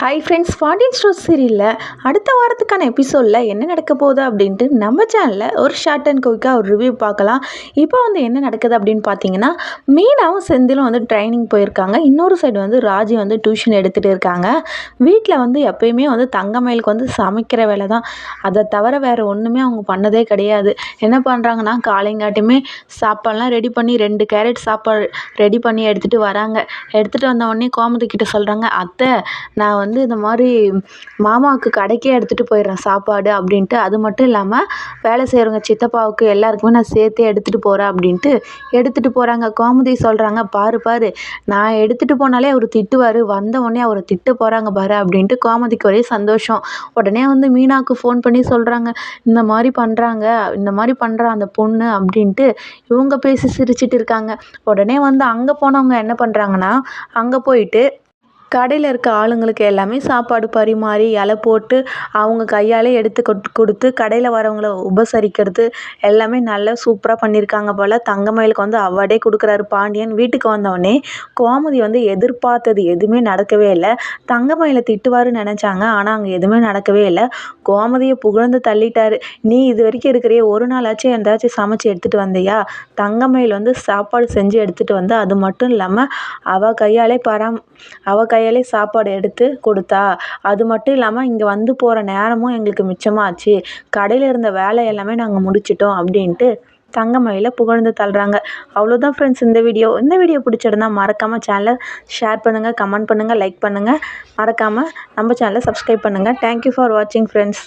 Hi friends ஃபார்ட்டின் store சீரியலில் அடுத்த வாரத்துக்கான எபிசோடில் என்ன நடக்க போகுது அப்படின்ட்டு நம்ம சேனலில் ஒரு ஷார்ட் அண்ட் குயிக்காக ஒரு ரிவ்யூ பார்க்கலாம். இப்போ வந்து என்ன நடக்குது அப்படின்னு பார்த்தீங்கன்னா மீனாவும் செந்திலும் வந்து ட்ரைனிங் போயிருக்காங்க. இன்னொரு சைடு வந்து ராஜி வந்து டியூஷன் எடுத்துகிட்டு இருக்காங்க. வீட்டில் வந்து எப்பயுமே வந்து தங்கமயிலுக்கு வந்து சமைக்கிற வேலை தான். அதை தவிர வேறு ஒன்றுமே அவங்க பண்ணதே கிடையாது. என்ன பண்ணுறாங்கன்னா காலைங்காட்டியுமே சாப்பாடெலாம் ரெடி பண்ணி ரெண்டு கேரட் சாப்பாடு ரெடி பண்ணி எடுத்துகிட்டு வராங்க. எடுத்துகிட்டு வந்த உடனே கோமதி கிட்டே சொல்கிறாங்க அத்தை நான் வந்து வந்து இந்த மாதிரி மாமாவுக்கு கடைக்கே எடுத்துகிட்டு போயிடுறேன் சாப்பாடு அப்படின்ட்டு. அது மட்டும் இல்லாமல் வேலை செய்கிறவங்க சித்தப்பாவுக்கு எல்லாருக்குமே நான் சேர்த்தே எடுத்துகிட்டு போகிறேன் அப்படின்ட்டு எடுத்துகிட்டு போகிறாங்க கோமதி சொல்கிறாங்க பாரு பாரு நான் எடுத்துகிட்டு போனாலே அவர் திட்டுவார். வந்த உடனே அவரை திட்ட போகிறாங்க பாரு அப்படின்ட்டு கோமதிக்கு ஒரே சந்தோஷம். உடனே வந்து மீனாவுக்கு ஃபோன் பண்ணி சொல்கிறாங்க இந்த மாதிரி பண்ணுறாங்க இந்த மாதிரி பண்ணுறான் அந்த பொண்ணு அப்படின்ட்டு இவங்க பேசி சிரிச்சிட்டு இருக்காங்க. உடனே வந்து அங்கே போனவங்க என்ன பண்ணுறாங்கன்னா அங்கே போயிட்டு கடையில் இருக்க ஆளுங்களுக்கு எல்லாமே சாப்பாடு பரிமாறி இலை போட்டு அவங்க கையாலே எடுத்து கொட் கொடுத்து கடையில் வரவங்களை உபசரிக்கிறது எல்லாமே நல்லா சூப்பராக பண்ணியிருக்காங்க போல். தங்கமயிலுக்கு வந்து அவார்டே கொடுக்குறாரு பாண்டியன். வீட்டுக்கு வந்தவொடனே கோமதி வந்து எதிர்பார்த்தது எதுவுமே நடக்கவே இல்லை. தங்கமயிலை திட்டுவாருன்னு நினச்சாங்க ஆனால் அங்கே எதுவுமே நடக்கவே இல்லை. கோமதியை புகழ்ந்து தள்ளிட்டாரு. நீ இது வரைக்கும் இருக்கிறே ஒரு நாளாச்சும் எந்தாச்சும் சமைச்சு எடுத்துகிட்டு வந்தியா? தங்கமயில் வந்து சாப்பாடு செஞ்சு எடுத்துகிட்டு வந்து அது மட்டும் இல்லாமல் அவள் கையாலே பராம் அவள் கையாலே சாப்பாடு எடுத்து கொடுத்தா. அது மட்டும் இல்லாமல் இங்கே வந்து போகிற நேரமும் எங்களுக்கு மிச்சமாச்சு. கடையில் இருந்த வேலை எல்லாமே நாங்கள் முடிச்சிட்டோம் அப்படின்ட்டு தங்கமயில புகழ்ந்து தள்ளுறாங்க. அவ்வளோதான் ஃப்ரெண்ட்ஸ் இந்த வீடியோ இந்த வீடியோ பிடிச்சிருந்தா மறக்காமல் சேனலை ஷேர் பண்ணுங்கள் கமெண்ட் பண்ணுங்கள் லைக் பண்ணுங்கள் மறக்காமல் நம்ம சேனலை சப்ஸ்கிரைப் பண்ணுங்கள் தேங்க்யூ ஃபார் வாட்சிங் ஃப்ரெண்ட்ஸ்